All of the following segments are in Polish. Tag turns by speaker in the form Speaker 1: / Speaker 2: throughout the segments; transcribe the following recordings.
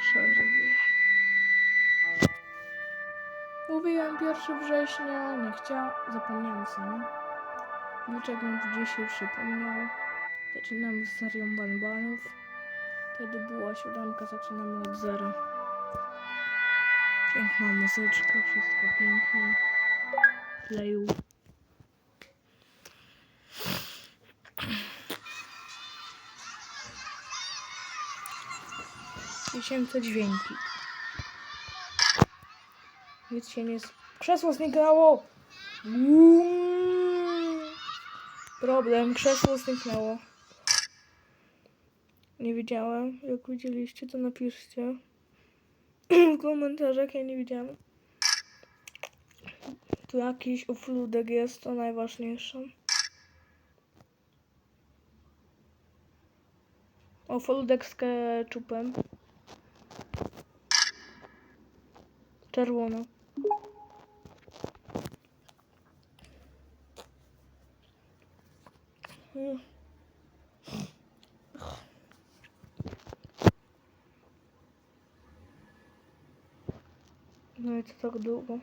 Speaker 1: przerwie. Mówiłem 1 września, nie chciałem, zapomniałem sobie. Wilczek mi dzisiaj przypomniał. Zaczynamy z serią banbanów. Wtedy była siódemka, zaczynamy od zera. Piękna muzyczka, wszystko pięknie. Playu. Tysięce dźwięki. Nic się nie... Krzesło zniknęło! Problem, krzesło zniknęło. Nie widziałem. Jak widzieliście, to napiszcie w komentarzach. Ja nie widziałem. Tu jakiś ufludek jest, to najważniejsze. Ufludek z ketchupem. Czerwono. No i co tak długo?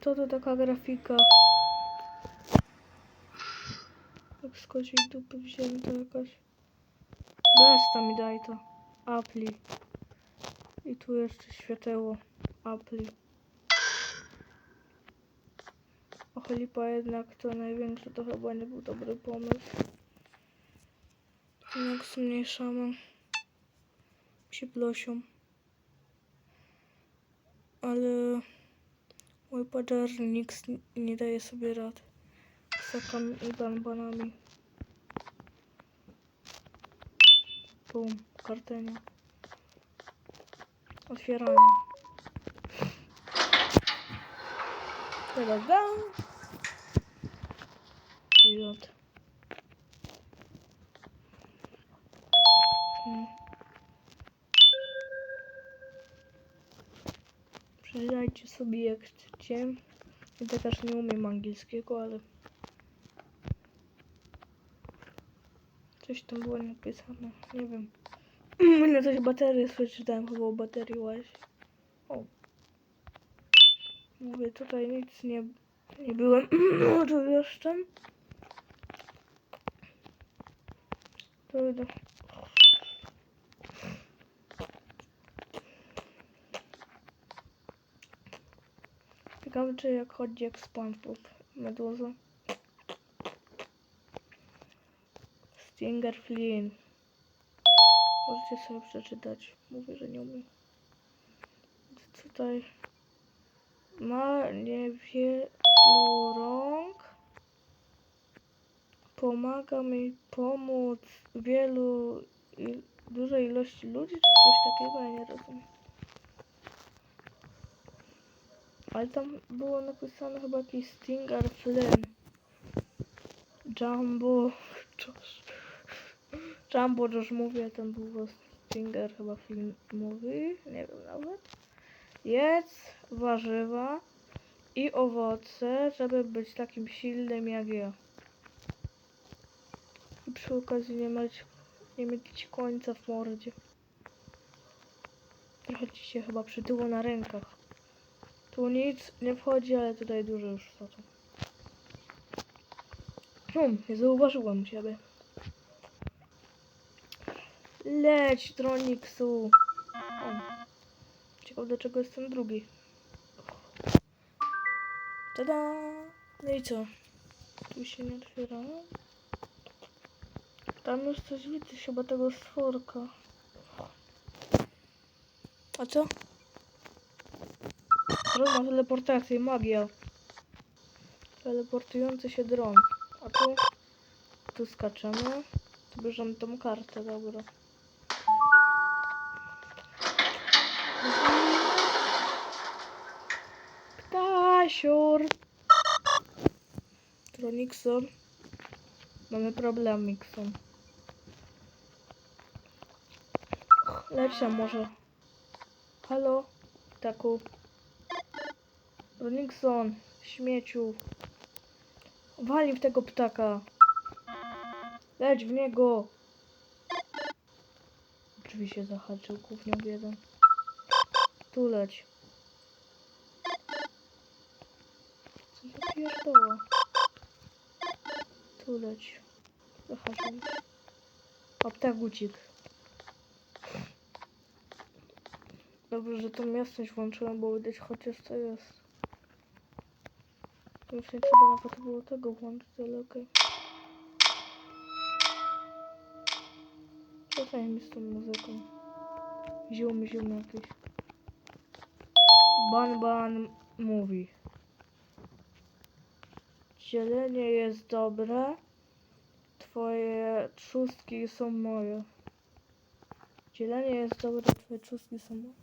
Speaker 1: Co to taka grafika? Jak z kociej dupy wzięta jakaś. Besta mi daj to. Apli. I tu jeszcze świateło. Apli. Och, lipa jednak to największe to chyba nie był dobry pomysł. Jak zmniejszamy się plosią. Ale mój padernik nie daje sobie rad. Z i banbanami. Bum, kartenia. Otwieranie. Teraz da. Pilot. Hmm. Przeczytajcie sobie jak chcecie. Ja też nie umiem angielskiego, ale coś tam było napisane. Nie wiem. Na coś baterię przeczytałem chyba o baterii właśnie. O. Mówię, tutaj nic nie, nie byłem tu jeszcze. To idę. Ciekawe, czy jak chodzi jak SpongeBob. Meduza. Stinger Flynn. Możecie sobie przeczytać. Mówię, że nie umiem. Tutaj ma niewielu rąk. Pomaga mi pomóc wielu, il, dużej ilości ludzi, czy coś takiego, ja nie rozumiem. Ale tam było napisane chyba jakiś Stinger Flynn. Jumbo Josh. Jumbo Josh mówi, a tam był Stinger chyba film mówi, nie wiem nawet. Jedz warzywa i owoce, żeby być takim silnym jak ja. I przy okazji nie mieć, nie mieć końca w mordzie. Trochę ci się chyba przytyło na rękach. Tu nic nie wchodzi, ale tutaj dużo już tu. Hmm, nie zauważyłem ciebie. Leć, Troniksu. O. Ciekawe do czego jest ten drugi. Tada! No i co? Tu się nie otwiera. Tam już coś widzę chyba tego stworka. A co? Dron ma teleportację, magia. Teleportujący się dron. A tu? Tu skaczemy. Tu bierzemy tą kartę, dobra. Ptasiur. Tronikson. Mamy problem, Mikson. Lepsza może. Halo? Taku. Ronikson, śmieciu. Wali w tego ptaka. Leć w niego! Się zahaczył w jeden. Tu leć. Co za pierdoła? Tu leć. Zahaczył. Aptegucik. Dobrze, że tą jasność włączyłem, bo widać chociaż co jest. Już nie trzeba nawet było tego włączyć, ale okej. Przestań mi z tą muzyką. Zium, zium jakiś. Ban Ban mówi. Zielenie jest dobre. Twoje trzustki są moje. Dzielenie jest dobre, twoje trzustki są moje.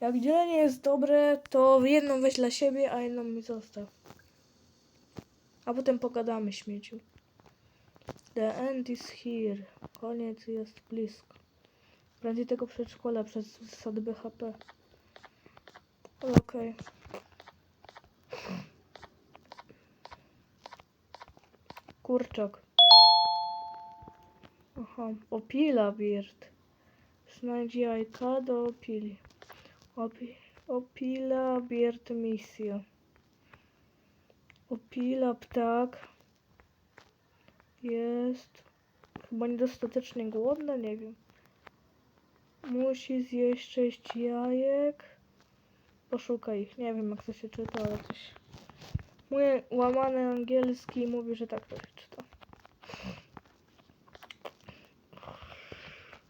Speaker 1: Jak dzielenie jest dobre, to jedną weź dla siebie, a jedną mi zostaw. A potem pogadamy, śmieciu. The end is here. Koniec jest blisko. Prędzej tego przedszkola przez zasady BHP. Okej. Kurczak. Aha, opila birt. Znajdź jajka do opili. Opi opila birt misja. Opila ptak. Jest chyba niedostatecznie głodna, nie wiem. Musi zjeść sześć jajek. Poszukaj ich. Nie wiem jak to się czyta, ale coś. Mój łamany angielski mówi, że tak to się czyta.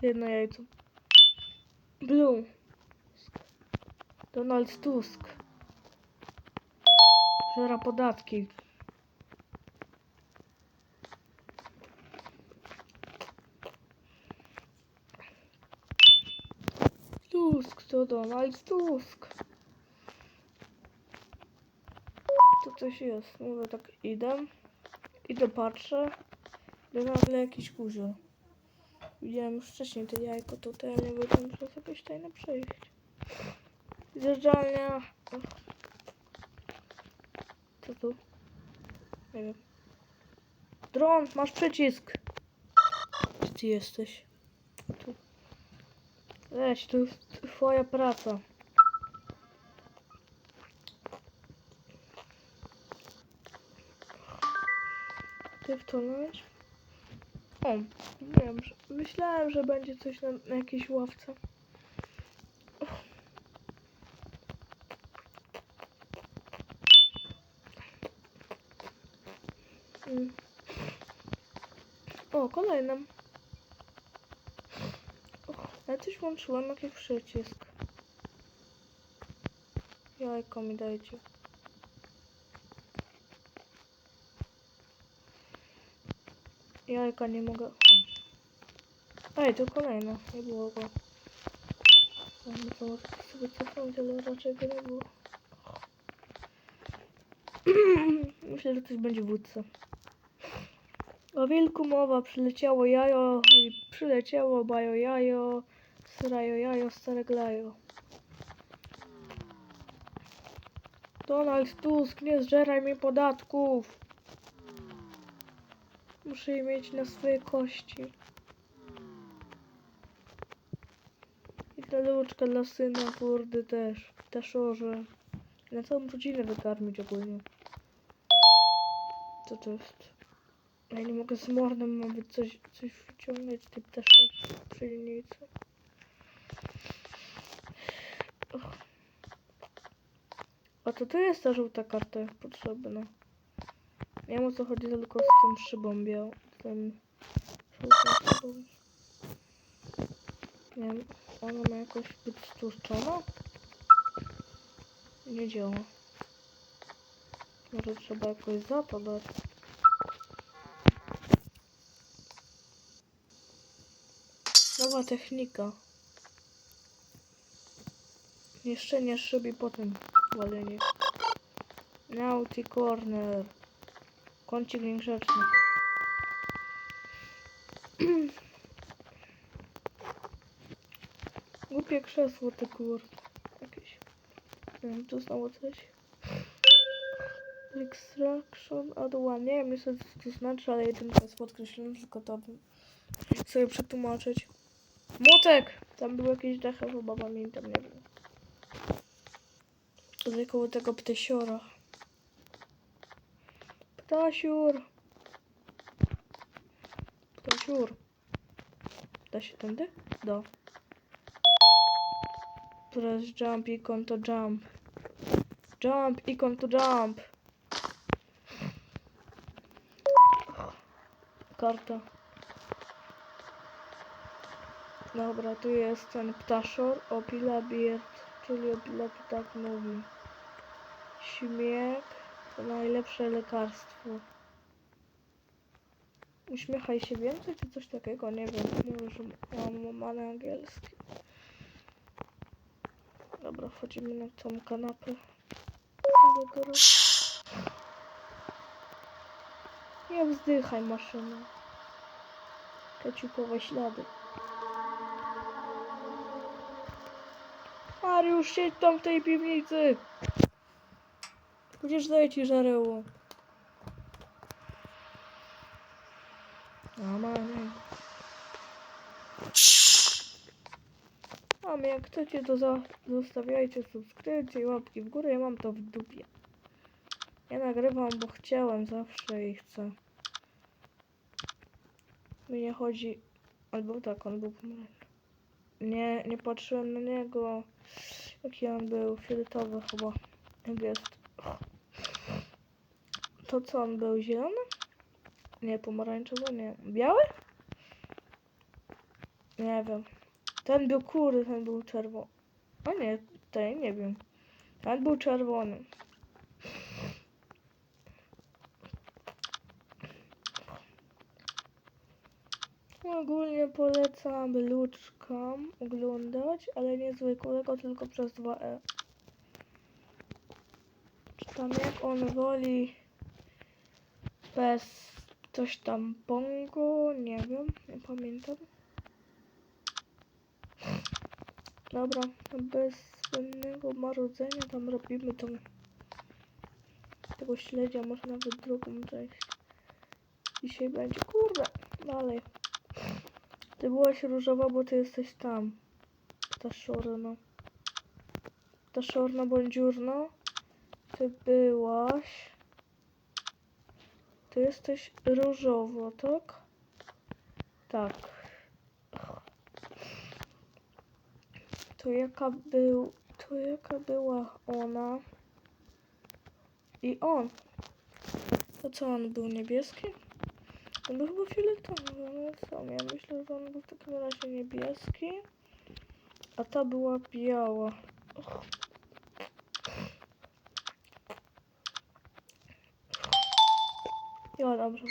Speaker 1: Jedno jajco. Blue. Donald Tusk. Żera podatki. Tusk, to Donald Tusk. Tu coś jest. Mówię tak, idę. Idę, patrzę. I nagle jakiś kuzior. Widziałem już wcześniej te jajko tutaj, ale wiem, że jest jakieś tajne przejście. Zjeżdżalnia. Co tu? Nie wiem. Dron, masz przycisk. Gdzie ty jesteś? Tu. To jest twoja praca. Ty w to leć? O, wiem, że, myślałem, że będzie coś na, na jakiejś ławce. O, kolejna. Ja coś włączyłam, jakiś przycisk. Jajko mi dajcie. Jajka nie mogę. O. Ej, to kolejne. Nie było go. Mamy to sobie cofnąć, ale raczej nie było. Myślę, że coś będzie w wódce. O wilku mowa, przyleciało jajo i przyleciało bajo jajo, srajo jajo, stare glajo. Donald Tusk, nie zżeraj mi podatków. Muszę je mieć na swoje kości. I ta luczka dla syna, kurde też. Też orze. Na całą rodzinę wykarmić ogólnie. Co to jest? Ja nie mogę z mordem nawet coś, coś wyciągnąć, tej ptaszej przyjemnicy. A to tu jest ta żółta karta potrzebna. Wiem o co chodzi tylko z tą szybą białą. Tym. Nie wiem, ona ma jakoś być stłuszczona? Nie działa. Może trzeba jakoś za to dać. Nowa technika. Niszczenie szyb i potem walenie. Naughty Corner. Kącik niegrzeczny. Głupie krzesło te kurde. Jakieś. Nie wiem, tu znowu coś. Extraction one. Nie wiem co to znaczy, ale jedynka jest podkreślona, tylko to bym sobie przetłumaczyć. Młotek! Tam był jakiś dechy, chyba pamiętam, nie wiem. Tutaj koło tego ptasiora. Ptasiur! Ptasiur. Da się tędy? Da. Press jump, icon to jump. Jump, icon to jump. Karta. Dobra, tu jest ten ptaszor, opila biert, czyli opila ptak mówi. Śmiech to najlepsze lekarstwo. Uśmiechaj się więcej, czy coś takiego, nie wiem. Mówię, że mam, mam angielski. Dobra, wchodzimy na tą kanapę. Nie wzdychaj maszyna. Keciupowe ślady. Mariusz, siedź tam w tej piwnicy. Przecież daję ci żareło. A mamy. Mam, jak chcecie, to za zostawiajcie subskrypcje i łapki w górę. Ja mam to w dupie. Ja nagrywam, bo chciałem zawsze i chcę. Mi nie chodzi... Albo tak, on był pomarańczowy. Nie, nie patrzyłem na niego. Jaki on był? Fioletowy chyba. Jak jest. To co on był? Zielony? Nie, pomarańczowy, nie. Biały? Nie wiem. Ten był kury, ten był czerwony. A nie, ten nie wiem. Ten był czerwony. Ogólnie polecam luczkom oglądać, ale nie zwykłego, tylko przez 2E. Tam jak on woli bez coś tam bongo, nie wiem, nie pamiętam. Dobra, bez zbędnego marudzenia tam robimy tą tego śledzia, może nawet drugą część. Dzisiaj będzie, kurde, dalej. Ty byłaś różowa, bo ty jesteś tam. Ta szorna. Ta szorna bądź dziurna. Ty byłaś. Ty jesteś różowo, tak? Tak. To jaka był... To jaka była ona? I on. To co, on był niebieski? On był chyba fioletowy, ale co? Ja myślę, że on był w takim razie niebieski. A ta była biała. Och. Ja, dobrze.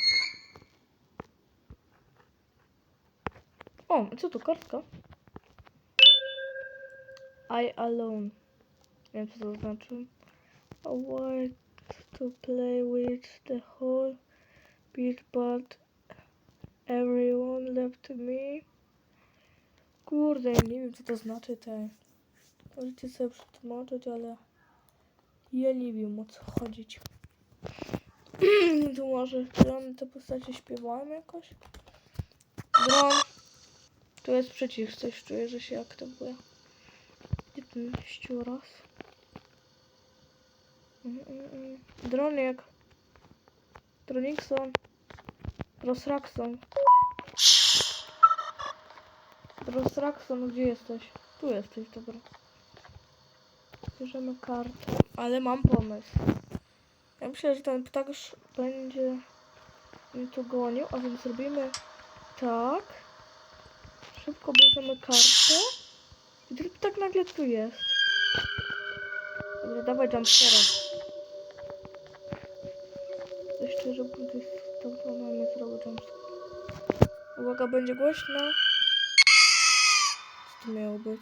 Speaker 1: O, co tu, kartka? I alone. Nie wiem, co to znaczy. I want to play with the whole beat, but everyone left me. Kurde, nie wiem, co to znaczy te. Możecie sobie przetłumaczyć, ale ja nie wiem, o co chodzić. Tu może, one te postacie śpiewają jakoś? Dron. Tu jest przycisk, coś czuję, że się aktywuje. Gdzie ten ściuras? Mm, mm, mm. Dronik. Dronikson. Rosrakson. Rosrakson, gdzie jesteś? Tu jesteś, dobra. Bierzemy kartę, ale mam pomysł. Ja myślę, że ten ptakarz będzie mnie tu gonił, a więc robimy tak. Szybko bierzemy kartę. I ten ptak nagle tu jest. Dobra, dawaj jumpscara. Jeszcze, żeby to jest to, to mamy zrobić jumpscara. Uwaga, będzie głośno. Co to miało być?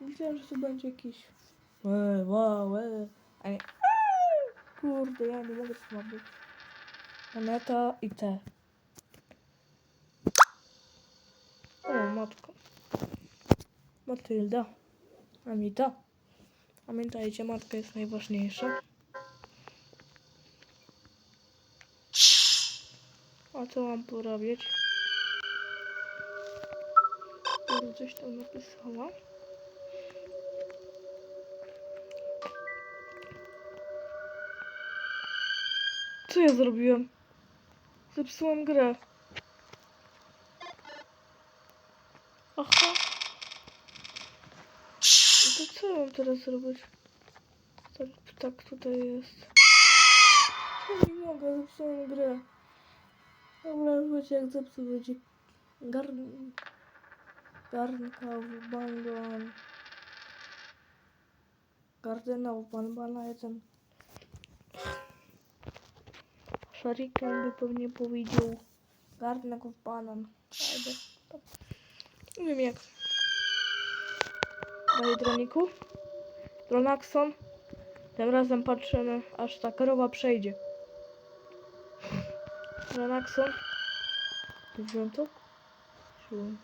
Speaker 1: Myślałem, że to będzie jakiś... Łe, wow, łe. A nie... Kurde, ja nie mogę pomóc. Moneta i te. O, matko. Matylda. Amita. Pamiętajcie, matka jest najważniejsza. A co mam porobić? Kurde, coś tam napisała. Co ja zrobiłem? Zepsułem grę. Aha. No to co mam teraz zrobić? Tak, tak tutaj jest. Ja nie mogę, zepsułem grę. Dobra, wiecie jak zepsuł będzie. Garn... Garnka w bangan. Gardena w banbana jeden. Szarikan by pewnie powiedział garnek w banan. Nie wiem jak. Dalej droniku. Dronakson. Tym razem patrzymy, aż ta krowa przejdzie. Dronakson. Wziąłem to? Wziąłem.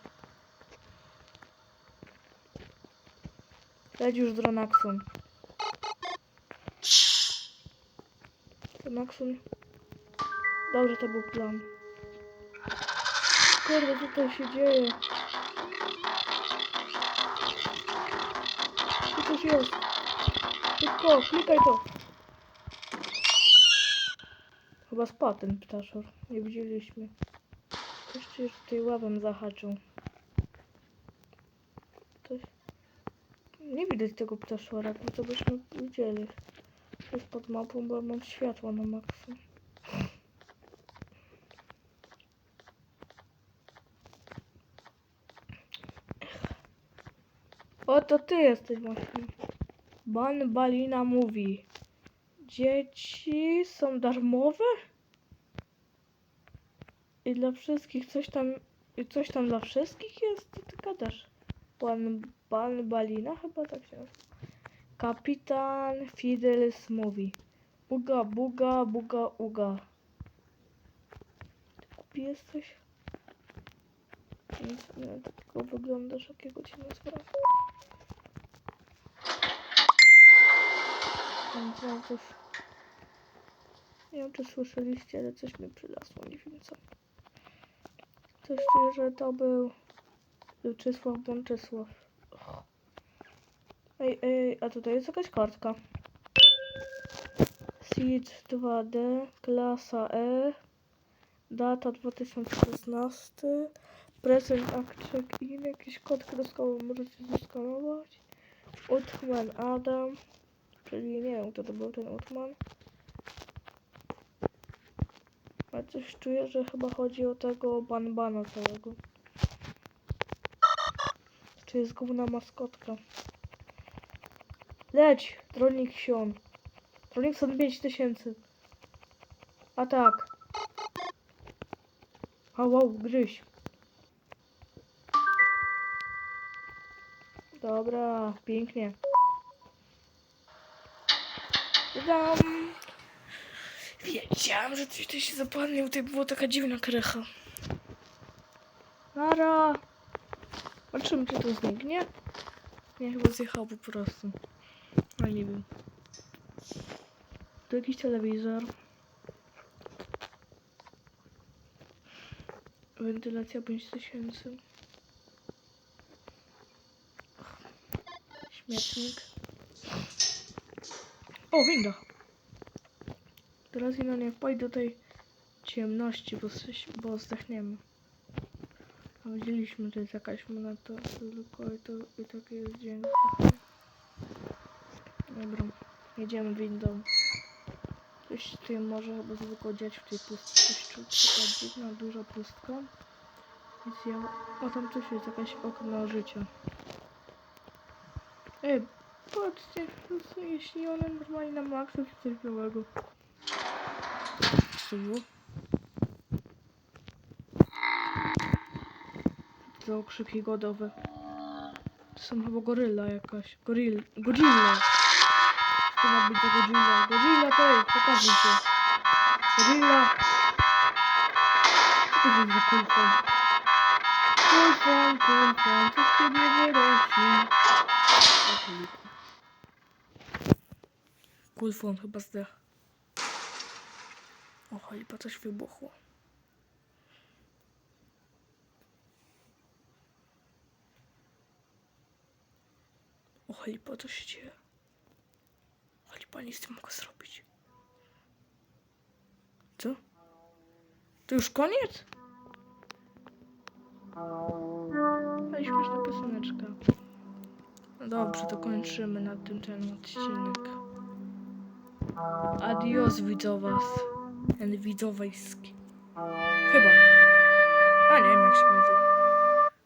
Speaker 1: Już Dronaxon. Dronaxon. Dobrze, to był plan. Kurde, co tutaj się dzieje? Tu coś jest. Szybko, klikaj to. Chyba spadł ten ptaszor. Nie widzieliśmy. Tu już tutaj ławem zahaczył. Coś... Nie widać tego ptaszora, bo to byśmy widzieli. To jest pod mapą, bo mam światło na maksa. O, to ty jesteś właśnie. Ban Balina mówi. Dzieci są darmowe? I dla wszystkich coś tam... I coś tam dla wszystkich jest? Co ty gadasz? Pan, pan Balina chyba tak się. Kapitan Fidelis mówi. Uga, buga, buga, uga. Ty głupi jesteś? Nic, nie, tylko wyglądasz jakiego cię nazwałem. Więc mam coś... Nie wiem, czy słyszeliście, ale coś mi przylasło, nie wiem co. Coś czuję, że to był... Czysław Bączysław. Ej, ej, a tutaj jest jakaś kartka. Seed 2D, klasa E, data 2016, present act check-in, jakiś kod kreskowy możecie zeskanować. Utman Adam, czyli nie wiem kto to był ten Utman. Ale coś czuję, że chyba chodzi o tego Banbana całego. Czy jest główna maskotka. Leć, Tronik Sion. Tronik Sion 5000. A tak. A wow, gryź. Dobra, pięknie. Dam. Wiedziałam, że coś tu się zapadnie, tutaj była taka dziwna krecha. Nara. Patrzymy, czy to zniknie. Nie, chyba zjechał po prostu. Ale nie wiem. Tu jakiś telewizor. Wentylacja 5000. Śmietnik. O, winda. Teraz ino nie wpadł do tej ciemności, bo, bo zdechniemy. A widzieliśmy, że jest jakaś moneta, tylko i, to, i taki jest dźwięk. Dobra, jedziemy windą. Coś się tutaj może chyba zwykło dziać w tej pustce. Coś taka dziwna, duża pustka. Więc ja... O, tam coś jest, jakaś okno życia. Ej, patrzcie, to są jeśli one normalnie na maksa, to coś białego. Było? To okrzyki godowe. To są chyba gorylla jakaś. Goril... Godzilla! To ma być ta Godzilla. Godzilla, tej, pokazuj się. Godzilla! Co to jest za kulfon? Kulfon, kulfon, co z ciebie nie rośnie? O, Kulfon chyba zdech. O, chyba coś wybuchło. O, chyba coś się dzieje. Chyba nic nie mogę zrobić. Co? To już koniec? Ale śmieszna pioseneczka. Dobrze, to kończymy na tym ten odcinek. Adios widzowas. Ten widzowejski. Chyba. A nie wiem jak się mówi.